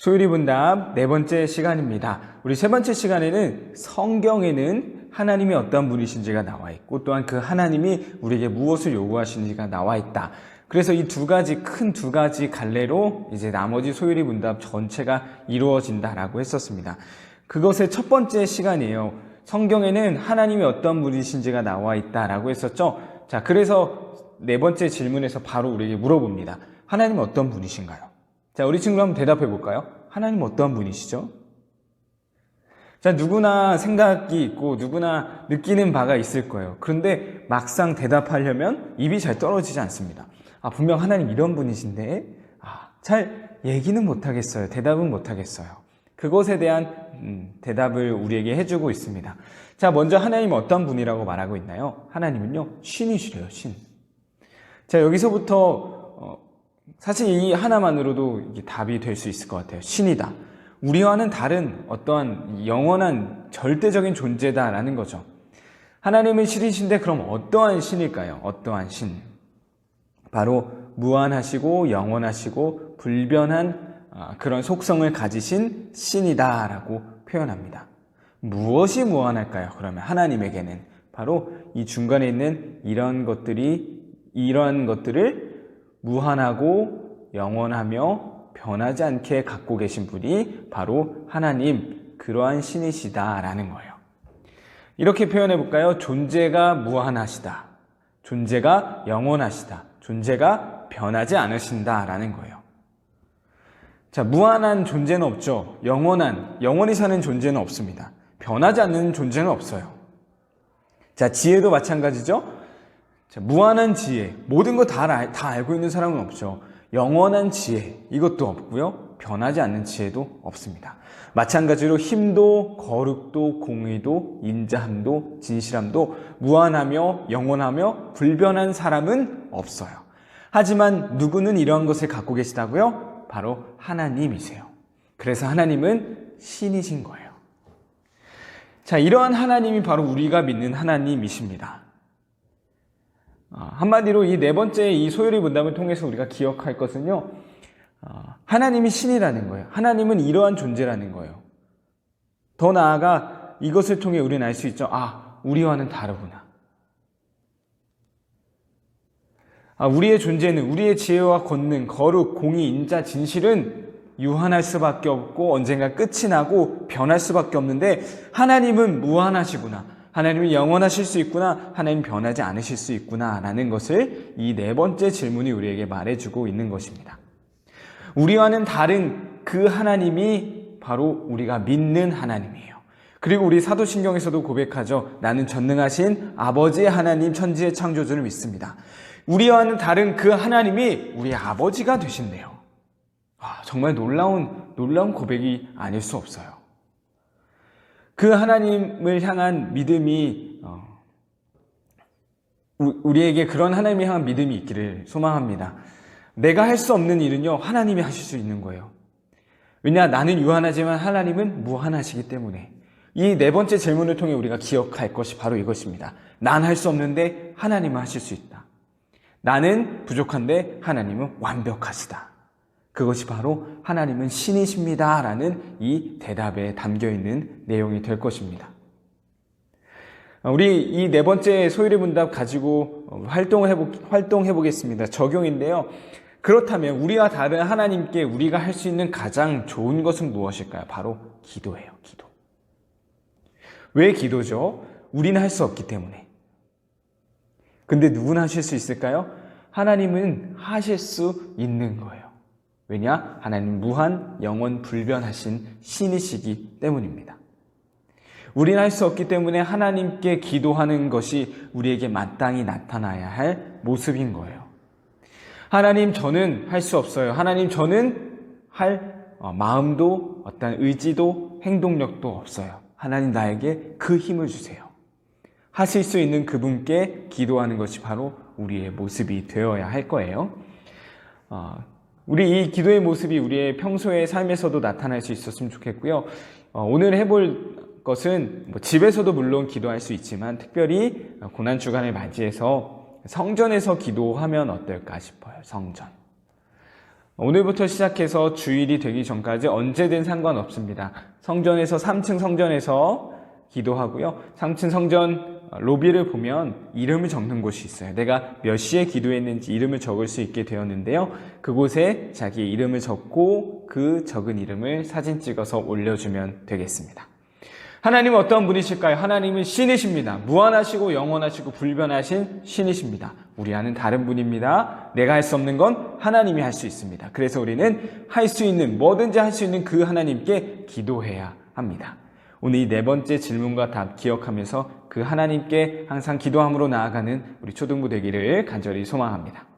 소율이 분답 네 번째 시간입니다. 우리 세 번째 시간에는 성경에는 하나님이 어떤 분이신지가 나와 있고 또한 그 하나님이 우리에게 무엇을 요구하시는지가 나와 있다. 그래서 이 두 가지 큰 두 가지 갈래로 이제 나머지 소율이 분답 전체가 이루어진다라고 했었습니다. 그것의 첫 번째 시간이에요. 성경에는 하나님이 어떤 분이신지가 나와 있다라고 했었죠. 자, 그래서 네 번째 질문에서 바로 우리에게 물어봅니다. 하나님은 어떤 분이신가요? 자, 우리 친구 한번 대답해 볼까요? 하나님 어떠한 분이시죠? 자, 누구나 생각이 있고 누구나 느끼는 바가 있을 거예요. 그런데 막상 대답하려면 입이 잘 떨어지지 않습니다. 아, 분명 하나님 이런 분이신데, 아, 잘 얘기는 못하겠어요. 대답은 못하겠어요. 그것에 대한 음, 대답을 우리에게 해주고 있습니다. 자, 먼저 하나님 어떤 분이라고 말하고 있나요? 하나님은요, 신이시래요, 신. 자, 여기서부터 어, 사실 이 하나만으로도 이게 답이 될 수 있을 것 같아요. 신이다. 우리와는 다른 어떠한 영원한 절대적인 존재다라는 거죠. 하나님은 신이신데 그럼 어떠한 신일까요? 어떠한 신? 바로 무한하시고 영원하시고 불변한 아, 그런 속성을 가지신 신이다라고 표현합니다. 무엇이 무한할까요? 그러면 하나님에게는 바로 이 중간에 있는 이런 것들이 이러한 것들을 무한하고 영원하며 변하지 않게 갖고 계신 분이 바로 하나님 그러한 신이시다라는 거예요. 이렇게 표현해 볼까요? 존재가 무한하시다. 존재가 영원하시다. 존재가 변하지 않으신다라는 거예요. 자, 무한한 존재는 없죠. 영원한, 영원히 사는 존재는 없습니다. 변하지 않는 존재는 없어요. 자, 지혜도 마찬가지죠. 자, 무한한 지혜, 모든 거다 다 알고 있는 사람은 없죠. 영원한 지혜, 이것도 없고요. 변하지 않는 지혜도 없습니다. 마찬가지로 힘도, 거룩도, 공의도, 인자함도, 진실함도 무한하며 영원하며 불변한 사람은 없어요. 하지만 누구는 이러한 것을 갖고 계시다고요? 바로 하나님이세요. 그래서 하나님은 신이신 거예요. 자, 이러한 하나님이 바로 우리가 믿는 하나님이십니다. 아, 한마디로 이 네 번째 이 소요리 분담을 통해서 우리가 기억할 것은요, 아, 하나님이 신이라는 거예요. 하나님은 이러한 존재라는 거예요. 더 나아가 이것을 통해 우리는 알 수 있죠. 아, 우리와는 다르구나. 아, 우리의 존재는 우리의 지혜와 권능, 거룩, 공의, 인자, 진실은 유한할 수밖에 없고 언젠가 끝이 나고 변할 수밖에 없는데 하나님은 무한하시구나. 하나님은 영원하실 수 있구나. 하나님 변하지 않으실 수 있구나. 라는 것을 이 네 번째 질문이 우리에게 말해주고 있는 것입니다. 우리와는 다른 그 하나님이 바로 우리가 믿는 하나님이에요. 그리고 우리 사도신경에서도 고백하죠. 나는 전능하신 아버지의 하나님 천지의 창조주를 믿습니다. 우리와는 다른 그 하나님이 우리의 아버지가 되신대요. 아, 정말 놀라운, 놀라운 고백이 아닐 수 없어요. 그 하나님을 향한 믿음이, 어, 우리에게 그런 하나님을 향한 믿음이 있기를 소망합니다. 내가 할 수 없는 일은요, 하나님이 하실 수 있는 거예요. 왜냐, 나는 유한하지만 하나님은 무한하시기 때문에. 이 네 번째 질문을 통해 우리가 기억할 것이 바로 이것입니다. 난 할 수 없는데 하나님은 하실 수 있다. 나는 부족한데 하나님은 완벽하시다. 그것이 바로 하나님은 신이십니다. 라는 이 대답에 담겨 있는 내용이 될 것입니다. 우리 이 네 번째 소율의 문답 가지고 활동을 해보, 활동해 보겠습니다. 적용인데요. 그렇다면 우리와 다른 하나님께 우리가 할 수 있는 가장 좋은 것은 무엇일까요? 바로 기도예요. 기도. 왜 기도죠? 우리는 할 수 없기 때문에. 근데 누구나 하실 수 있을까요? 하나님은 하실 수 있는 거예요. 왜냐? 하나님 무한, 영원, 불변하신 신이시기 때문입니다. 우리는 할수 없기 때문에 하나님께 기도하는 것이 우리에게 마땅히 나타나야 할 모습인 거예요. 하나님, 저는 할 수 없어요. 하나님, 저는 할 어, 마음도 어떤 의지도 행동력도 없어요. 하나님, 나에게 그 힘을 주세요. 하실 수 있는 그분께 기도하는 것이 바로 우리의 모습이 되어야 할 거예요. 어, 우리 이 기도의 모습이 우리의 평소의 삶에서도 나타날 수 있었으면 좋겠고요. 어, 오늘 해볼 것은 뭐 집에서도 물론 기도할 수 있지만 특별히 고난 주간을 맞이해서 성전에서 기도하면 어떨까 싶어요. 성전. 오늘부터 시작해서 주일이 되기 전까지 언제든 상관없습니다. 성전에서 3층 성전에서 기도하고요. 3층 성전 로비를 보면 이름을 적는 곳이 있어요. 내가 몇 시에 기도했는지 이름을 적을 수 있게 되었는데요. 그곳에 자기 이름을 적고 그 적은 이름을 사진 찍어서 올려주면 되겠습니다. 하나님은 어떤 분이실까요? 하나님은 신이십니다. 무한하시고 영원하시고 불변하신 신이십니다. 우리와는 다른 분입니다. 내가 할 수 없는 건 하나님이 할 수 있습니다. 그래서 우리는 할 수 있는 뭐든지 할 수 있는 그 하나님께 기도해야 합니다. 오늘 이 네 번째 질문과 답 기억하면서 그 하나님께 항상 기도함으로 나아가는 우리 초등부 되기를 간절히 소망합니다.